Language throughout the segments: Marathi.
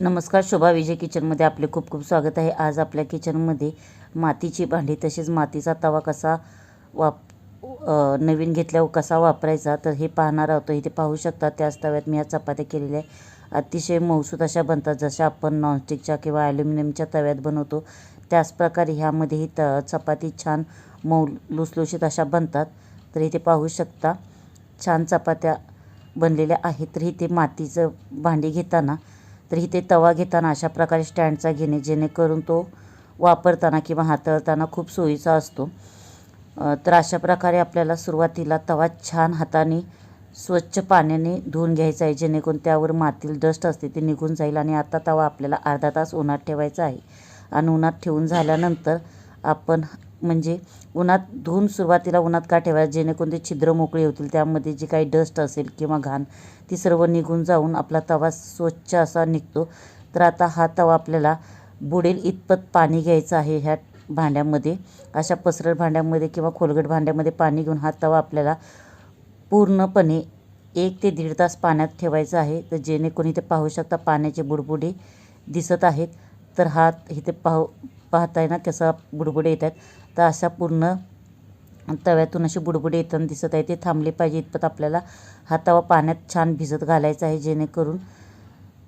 नमस्कार शोभा विजय किचनमध्ये आपले खूप खूप स्वागत आहे. आज आपल्या किचनमध्ये मातीची भांडी तसेच मातीचा तवा कसा वाप नवीन घेतल्यावर कसा वापरायचा तर हे पाहणार आहोत. इथे पाहू शकता त्याच तव्यात मी या चपात्या केलेल्या आहे अतिशय मौसूद अशा बनतात जशा आपण नॉनस्टिकच्या किंवा ॲल्युमिनियमच्या तव्यात बनवतो. त्याच प्रकारे ह्यामध्येही त चपाती छान मऊ लुसलुशीत अशा बनतात. तर इथे पाहू शकता छान चपात्या बनलेल्या आहेत. तर इथे मातीचं भांडी घेताना तर इथे तवा घेताना अशा प्रकारे स्टँडचा घेणे जेणेकरून तो वापरताना किंवा हाताळताना खूप सोयीचा असतो. तर अशा प्रकारे आपल्याला सुरुवातीला तवा छान हाताने स्वच्छ पाण्याने धुवून घ्यायचा आहे जेणेकरून त्यावर मातील डस्ट असते ते निघून जाईल आणि आता तवा आपल्याला अर्धा तास उन्हात ठेवायचा आहे. आणि उन्हात ठेवून झाल्यानंतर आपण म्हणजे उन्हात धुवून सुरुवातीला उन्हात का ठेवायचं? जेणेकरून ते छिद्र मोकळी होतील. त्यामध्ये जी काही डस्ट असेल किंवा घाण ती सर्व निघून जाऊन आपला तवा स्वच्छ असा निघतो. तर आता हा तवा आपल्याला बुडेल इतपत पाणी घ्यायचं आहे ह्या भांड्यामध्ये. अशा पसरट भांड्यामध्ये किंवा खोलगट भांड्यामध्ये पाणी घेऊन हा तवा आपल्याला पूर्णपणे एक ते दीड तास पाण्यात ठेवायचा आहे. तर जेणेकरून इथे पाहू शकता पाण्याचे बुडबुडे दिसत आहेत. तर हात इथे पाहू पाहताय ना कसा बुडबुडे येत आहेत तर अशा पूर्ण तव्यातून असे बुडबुडे येताना दिसत आहे ते थांबले पाहिजे इतपत आपल्याला हा तवा पाण्यात छान भिजत घालायचा आहे जेणेकरून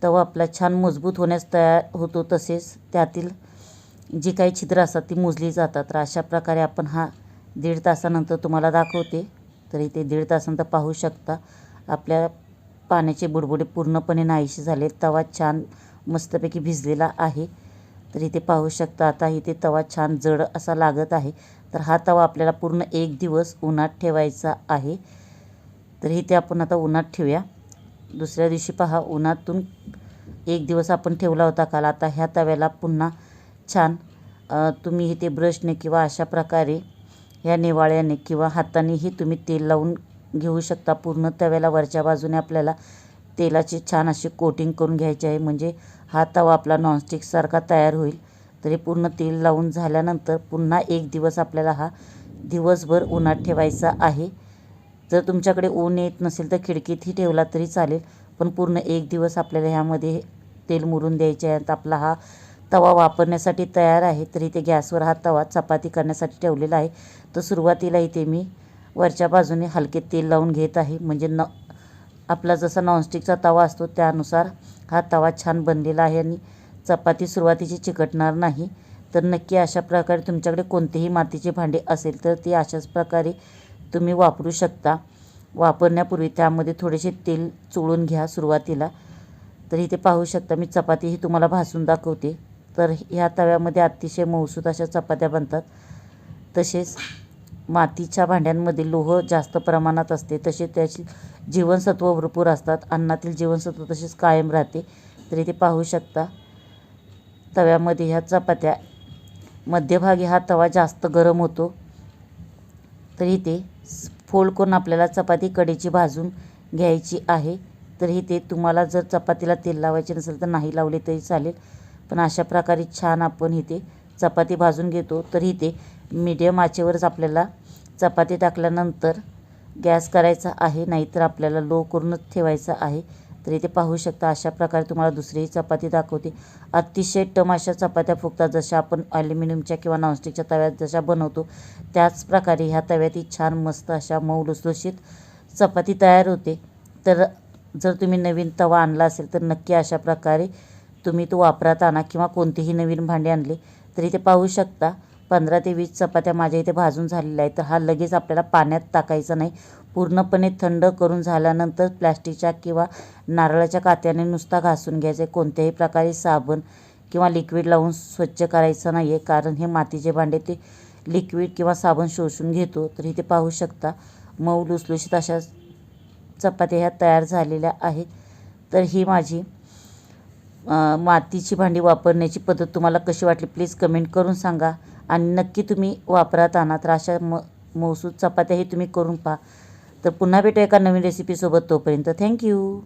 तवा आपला छान मजबूत होण्यास तयार होतो. तसेच त्यातील जी काही छिद्र असतात ती मोजली जातात. तर अशा प्रकारे आपण हा दीड तासानंतर तुम्हाला दाखवते. तर इथे दीड तासानंतर पाहू शकता आपल्या पाण्याचे बुडबुडे पूर्णपणे नाहीशी झाले तवा छान मस्तपैकी भिजलेला आहे. तर इथे पाहू शकता आता इथे तवा छान जड असा लागत आहे. तर हा तवा आपल्याला पूर्ण एक दिवस उन्हात ठेवायचा आहे. तर इथे आपण आता उन्हात ठेवूया. दुसऱ्या दिवशी पहा उन्हातून एक दिवस आपण ठेवला होता काल. आता ह्या तव्याला पुन्हा छान तुम्ही इथे ब्रशने किंवा अशा प्रकारे ह्या निवाळ्याने किंवा हातानेही तुम्ही तेल लावून घेऊ शकता. पूर्ण तव्याला वरच्या बाजूने आपल्याला तेलाची छान अशी कोटिंग करून घ्यायची आहे. म्हणजे हा तवा आपला नॉनस्टिकसारखा तयार होईल. तरी पूर्ण तेल लावून झाल्यानंतर पुन्हा एक दिवस आपल्याला हा दिवसभर उन्हात ठेवायचा आहे. जर तुमच्याकडे ऊन येत नसेल तर खिडकीतही ठेवला तरी चालेल. पण पूर्ण एक दिवस आपल्याला ह्यामध्ये तेल मुरून द्यायचे आहे. तर आपला हा तवा वापरण्यासाठी तयार आहे. तर इथे गॅसवर हा तवा चपाती करण्यासाठी ठेवलेला आहे. तर सुरुवातीला इथे मी वरच्या बाजूने हलके तेल लावून घेत आहे. म्हणजे न आपला जसा नॉनस्टिकचा तवा असतो त्यानुसार हा तवा छान बनलेला आहे आणि चपाती सुरुवातीची चिकटणार नाही. तर नक्की अशा प्रकारे तुमच्याकडे कोणतेही मातीचे भांडे असेल तर ते अशाच प्रकारे तुम्ही वापरू शकता. वापरण्यापूर्वी त्यामध्ये थोडेसे तेल चोळून घ्या सुरुवातीला. तर इथे पाहू शकता मी चपातीही तुम्हाला भासून दाखवते. तर ह्या तव्यामध्ये अतिशय मौसूद अशा चपात्या बनतात. तसेच मातीच्या भांड्यांमध्ये लोह जास्त प्रमाणात असते तसे त्याची जीवनसत्व भरपूर असतात. अन्नातील जीवनसत्व तसेच कायम राहते. तर इथे पाहू शकता तव्यामध्ये ह्या चपात्या मध्यभागी हा तवा जास्त गरम होतो तर इथे फोल्ड करून आपल्याला चपाती कडेची भाजून घ्यायची आहे. तर इथे तुम्हाला जर चपातीला तेल लावायचे नसेल तर नाही लावले तरी चालेल. पण अशा प्रकारे छान आपण इथे चपाती भाजून घेतो. तर इथे मीडियम आचेवरच आपल्याला चपाती टाकल्यानंतर गॅस करायचा आहे नाहीतर आपल्याला लो करूनच ठेवायचा आहे. तर इथे पाहू शकता अशा प्रकारे तुम्हाला दुसरीही चपाती दाखवते. अतिशय टम अशा चपात्या फुगतात जशा आपण ॲल्युमिनियमच्या किंवा नॉनस्टिकच्या तव्यात जशा बनवतो. त्याच प्रकारे ह्या तव्यातही छान मस्त अशा मऊ लुसलुशीत चपाती तयार होते. तर जर तुम्ही नवीन तवा आणला असेल तर नक्की अशा प्रकारे तुम्ही तो वापरात आणा किंवा कोणतेही नवीन भांडे आणले तर इथे पाहू शकता पंधरा ते वीस चपात्या माझ्या इथे भाजून झालेल्या आहेत. तर हा लगेच आपल्याला पाण्यात टाकायचा नाही. पूर्णपणे थंड करून झाल्यानंतर प्लॅस्टिकच्या किंवा नारळाच्या कात्याने नुसता घासून घ्यायचं. आहे कोणत्याही प्रकारे साबण किंवा लिक्विड लावून स्वच्छ करायचं नाही आहे कारण हे मातीचे भांडे ते लिक्विड किंवा साबण शोषून घेतो. तर इथे पाहू शकता मऊ लुसलुशीत अशा चपात्या ह्या तयार झालेल्या आहेत. तर ही माझी मातीची भांडी वापरण्याची पद्धत. तुम्हाला कशी वाटली? प्लीज कमेंट करून सांगा. आणि नक्की तुम्ही वापरात आणा तर अशा म मौसूद चपात्याही तुम्ही करून पहा. तर पुन्हा भेटू एका नवीन रेसिपीसोबत तोपर्यंत. थँक्यू